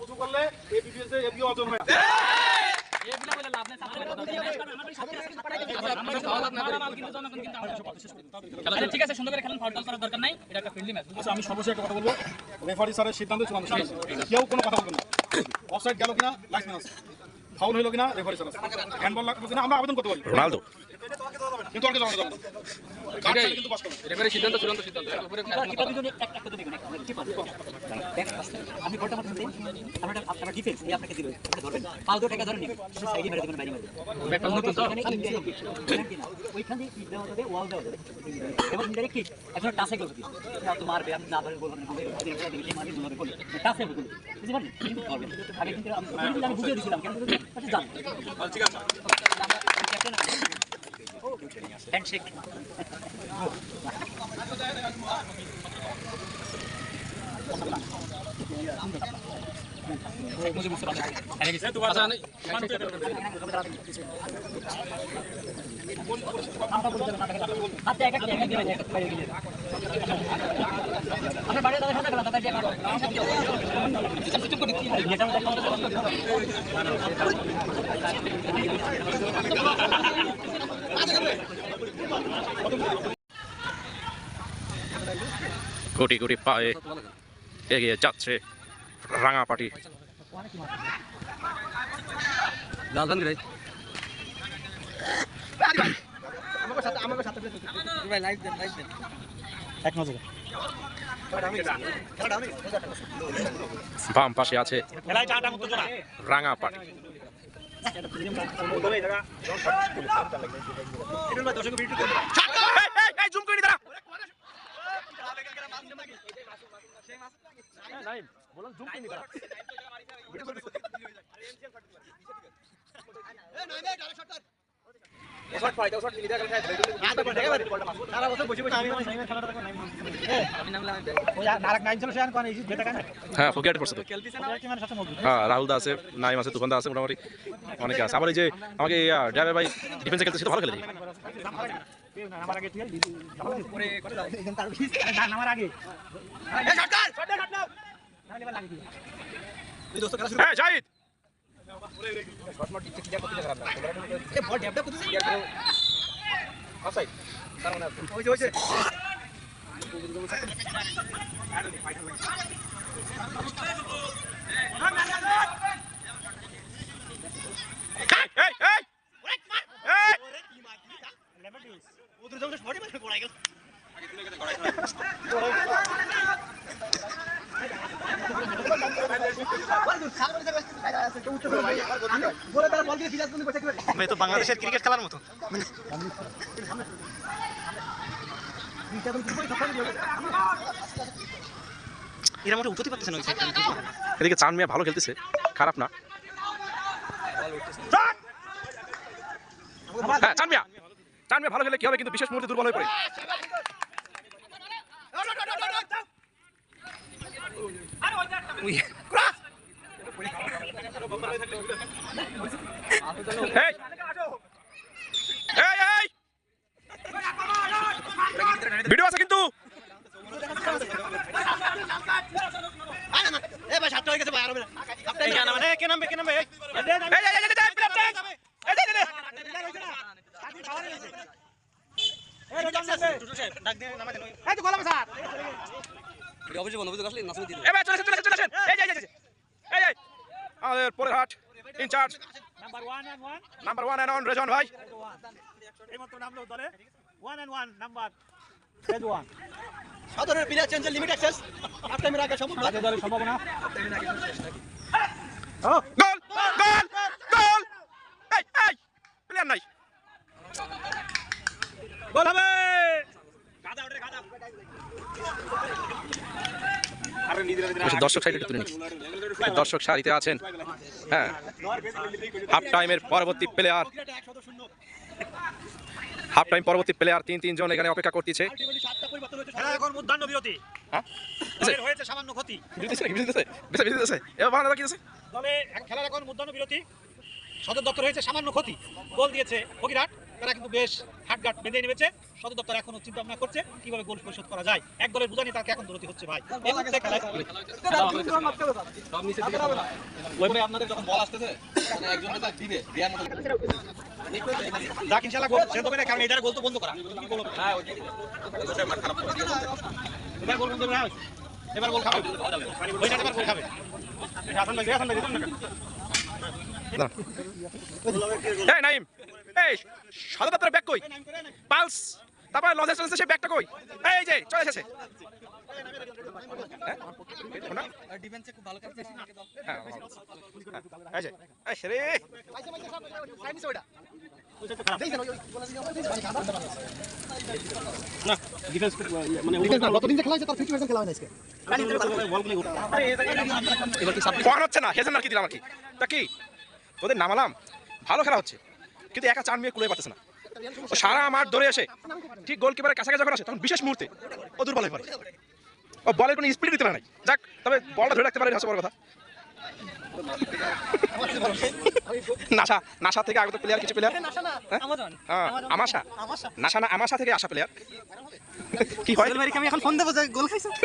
উঁচু করলে ঠিক আছে সুন্দর করে খেলেন ফাউল করার দরকার নাই এটা একটা ম্যাচ আমি সর্বশেষ একটা কথা বলব। রেফারি স্যারের সিদ্ধান্ত চূড়ান্ত। কেউ কোনো কথা বলবে না। অফসাইড গেল কিনা? আছে। ফাউল হইল কিনা রেফারি স্যার হ্যান্ডবল লাগবে কিনা আমরা আবেদন করতে পারি। রোনালদো। কিন্তু না। সিদ্ধান্ত চূড়ান্ত সিদ্ধান্ত। উপরে আপনি বলটা মারতে আপনার আপনার ডিফেন্স এই আপনাকে দিবে। আপনি ধরবেন। পাল ধরে টাকা ধরে সাইডে মেরে দেবেন বাইরে মেরে দেবেন। ব্যাপার নতুন তো এখানে ইন্ডিয়া ওইখান দিয়ে কিক দেওয়া যাবে ওয়াল দেওয়া যাবে এবং ইনডাইরেক্ট কিক এখন টাসে গেল কি তো মারবে আপনি না ধরে বলবেন হবে ওদের ওরা মারবে দুলাবে বলে টাসে হবে। বুঝতে পারলেন? আগে কিন্তু আমি বুঝিয়ে দিয়েছিলাম। কেন বুঝতে আচ্ছা জান ঠিক আছে ক্যাপ্টেন হ্যান্ডশেক আচ্ছা নেই হাতে এক এক এক দিবেন এক বাইরে গিয়ে আপনার বাড়ি দাদা সাথে দাদা দিয়ে চুপ করে এটা কোটি কোটি পায়ে এগিয়ে যাচ্ছে রাঙা পাটি এক নজরে। বাম পাশে আছে রাঙা পাটি। হ্যাঁ ফোকিয়াট করছে তো। হ্যাঁ রাহুল দা আছে নাইম আছে তুফান দা আছে মোটামুটি অনেকে আছে। আবার এই যে আমাকে ড্রাইভার ভাই ডিফেন্সে খেলতে সে তো ভালো খেলে হ্যাঁ জাহিদ এই, এই, এই! এই! ভাই তো বাংলাদেশের ক্রিকেট খেলার মতো এরা মোটে উঠতে পারতেছে না। এদিকে চান মিয়া ভালো খেলতেছে খারাপ না হ্যাঁ চান মিয়া চান মিয়া ভালো খেলে কি হবে কিন্তু বিশেষ মুহূর্তে দুর্বল হয়ে পড়ে এই! ভিডিও আছে কিন্তু? এই কে নামবে, কে নামবে? এই, চলে আসেন, চলে আসেন, চলে এই, এই, এই, এই, এই, এই। আমাদের পরের হাট in charge. Number one and one Rezon ভাই। সাধারণ প্লেয়ার চেঞ্জের লিমিট অ্যাক্সেস হাফ টাইমের আগে সম্ভব আগে সম্ভাবনা গোল গোল গোল এই এই প্লেয়ার নাই গোল হবে দর্শক সাইডে তুলে নিচ্ছি দর্শক সারিতে আছেন। হ্যাঁ হাফ টাইমের পরবর্তী প্লেয়ার হাফ টাইম পরবর্তী প্লেয়ার তিন তিনজন এখানে অপেক্ষা করতেছে। হ্যাঁ সদর দপ্তর হয়েছে সামান্য ক্ষতি। গোল দিয়েছে ফকিরাট তারা কিন্তু বেশ হাটঘাট বেঁধে নেমেছে সদর দপ্তর এখনও চিন্তা ভাবনা করছে কীভাবে গোল পরিশোধ করা যায় এক দলের বোঝা নিয়ে তাকে এখন দৌড়তে হচ্ছে ভাই আপনাদের যখন বল আসতেছে মানে একজন দিবে যাক ইনশাআল্লাহ গোল সেদ্ধ করে কারণ এটার গোল তো বন্ধ করা কি এবার গোল বন্ধ করা এবার গোল খাবে ওইটা এবার গোল খাবে হাসান ভাই হাসান নাইম এই সদর দপ্তরের ব্যাগ কই? পালস তারপরে লজেস চলেছে সেই ব্যাগটা কই? এই যে চলে এসেছে। হ্যাঁ? হ্যাঁ, মানে হচ্ছে না হেজেন আর কি দিলাম আর কি। তা কি? ওদের নামালাম? ভালো খেলা হচ্ছে। কিন্তু একা চার মেয়ে কুলে পারতেছে না। সারা মাঠ ধরে এসে ঠিক গোলকিপারের কাছাকাছি যখন আসে তখন বিশেষ মুহূর্তে ও দুর্বল হয়ে পড়ে। ও বলের কোনো স্পিড দিতে পারে নাই। যাক তবে বলটা ধরে রাখতে পারে হচ্ছে বড় কথা। নাসা নাসা থেকে আগত প্লেয়ার কিছু প্লেয়ার আমাশা। নাসা না আমাশা থেকে আসা প্লেয়ার কি হয়? আমি এখন ফোন দেবো গোল খাইছে?